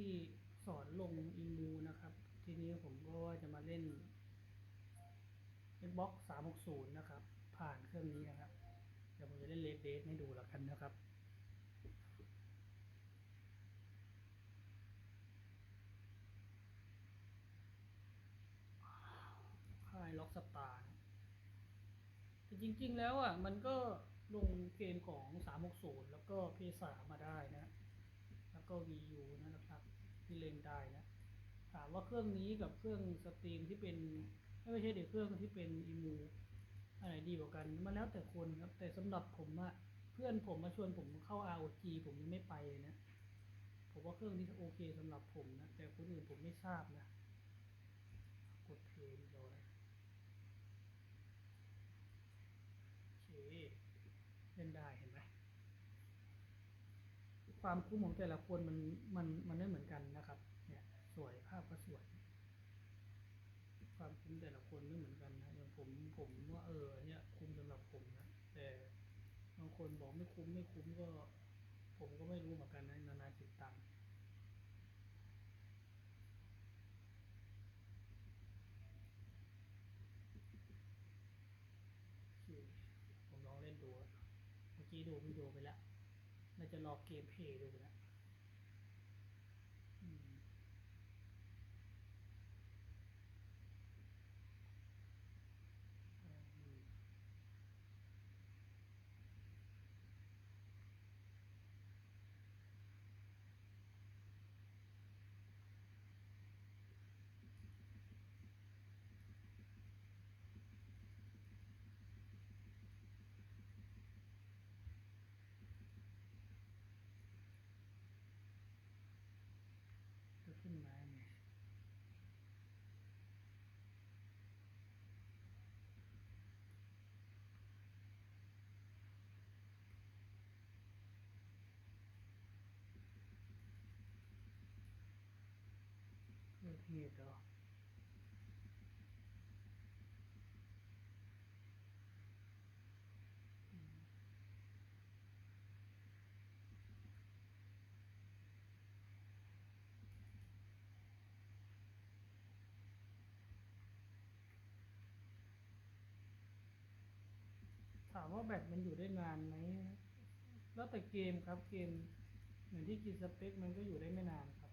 ที่สอนลงอิมูนะครับ ทีนี้ผมก็ว่าจะมาเล่น Xbox 360 นะครับ ผ่านเครื่องนี้นะครับ เดี๋ยวผมจะเล่นเลดเดให้ดูแล้วกันนะครับค่ายล็อกสตาร์แต่จริง ๆ แล้วอะ มันก็ลงเกมของ 360 แล้วก็ PS3 มาได้นะ ก็ Wii U นะครับที่เล่นได้นะถามว่าเครื่องนี้กับเครื่องสตรีมที่เป็นไม่ใช่เด็กเครื่องที่เป็นอีมูอันไหนดีกว่ากันมันแล้วแต่คนครับ แต่สำหรับผมอะเพื่อนผมมาชวนผมเข้า ROG ผมยังไม่ไปเลยนะผมว่าเครื่องนี้โอเคสำหรับผมนะแต่คนอื่นผมไม่ทราบนะกดเพลย์เรียบร้อยโอเคเล่นได้เห็นไหม ความคุ้มของแต่ละคนมันมันมันไม่เหมือนกันนะครับ เนี่ยสวยภาพก็สวย ความคุ้มแต่ละคนไม่เหมือนกันนะอย่างผมผมว่าเออเนี่ยคุ้มสำหรับผมนะแต่บางคนบอกไม่คุ้มไม่คุ้มก็ ผมก็ไม่รู้เหมือนกันนะนานาจิตตังผมลองเล่นดูเมื่อกี้ดูวิดีโอไปแล้ว น่าจะรอเกมเพย์ดูนะแล้วอืมอืม จะขึ้นมาไงเกิดเหตุเหรออืมถาม ว่าแบตมันอยู่ได้นานไหมแล้วแต่เกมครับเกมเหมือนที่กินสเปคมันก็อยู่ได้ไม่นานครับ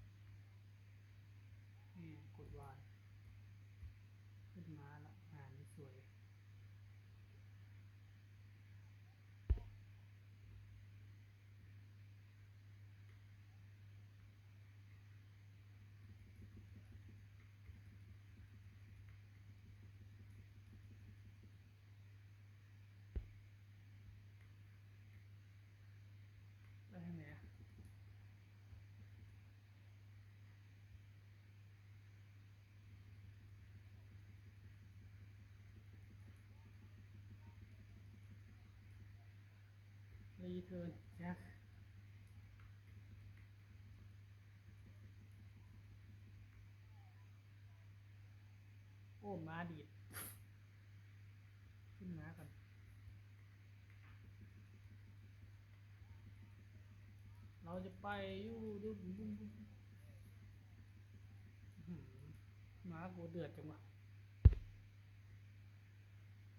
นี่กดวายขึ้นมาละงานนี้สวย ได้ไหมอะ รีเทิร์นแจ็คโอ้มาดีด ขึ้นมากันเราจะไปอยู่ดูบุ้มบุ้มบุ้มอื้อหือหมากูเดือดจังวะ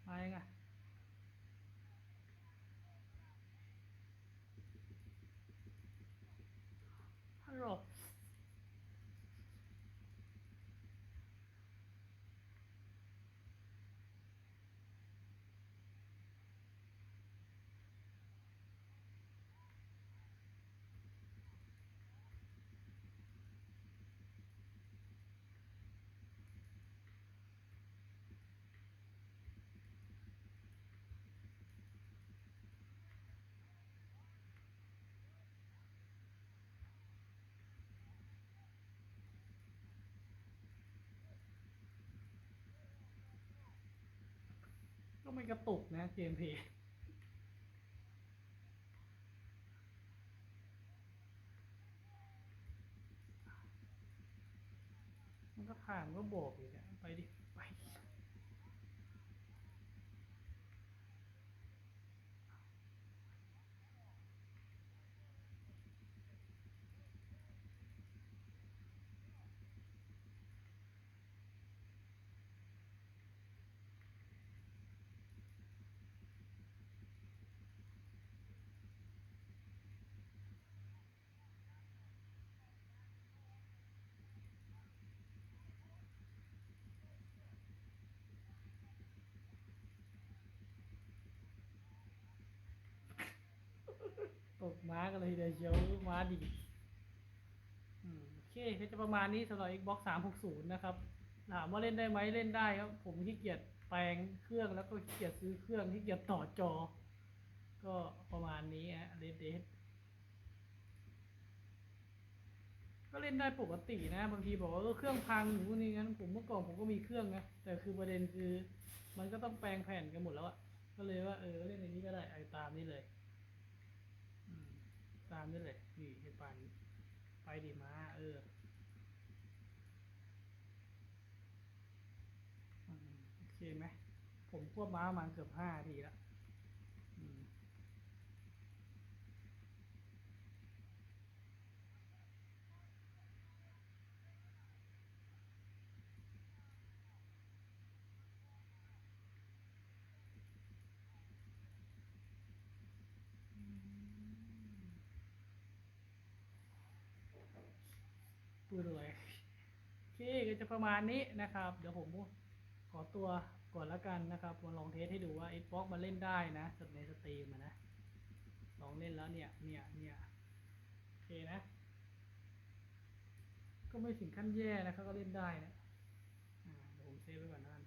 มายังไงฮัลโหล ก็ไม่กระตุกนะเกมเพย์มันก็ผ่านก็บอกอยู่เนี่ยไปดิ ไปดิ ก ม้ากันเลยเดียวเชียวม้าดีโอเคก็จะประมาณนี้สำหรับ Xbox 360 นะครับ ถามว่าเล่นได้ไหมเล่นได้ครับ ผมขี้เกียจแปลงเครื่องแล้วก็ขี้เกียจซื้อเครื่องขี้เกียจต่อจอ ก็ประมาณนี้ฮะเดดเดดก็เล่นได้ปกตินะ บางทีบอกว่าเครื่องพังหรือว่นี่งั้นผมเมื่อก่อนผมก็มีเครื่องนะแต่คือประเด็นคือ มันก็ต้องแปลงแผ่นกันหมดแล้วอะก็เลยว่าเออเล่นในนี้ก็ได้ไอ้ตามนี้เลย ตามนี่เลยนี่เห็นปานไปดีมาเออโอเคไหม ผมควบม้ามาเกือบห้าทีแล้ว อืม ดเลยโอเคก็จะประมาณนี้นะครับ เดี๋ยวผมขอตัวก่อนละกันนะครับมาลองเทสให้ดูว่า Xbox มันเล่นได้นะในสตรีมนะ ลองเล่นแล้วเนี่ย เนี่ย เนี่ย โอเคนะ ก็ไม่ถึงขั้นแย่นะครับก็เล่นได้นะเดี๋ยวผมเซฟไว้ก่อนนะกัน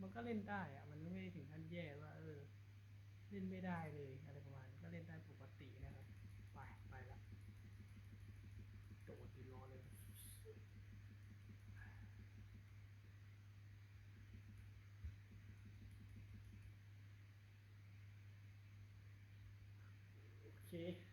มันก็เล่นได้อะมันไม่ถึงขั้นแย่ว่า เออ เล่นไม่ได้เลยอะไรประมาณก็เล่นได้ปกตินะครับ ไป ไปละโดดดีรอเลย โอเค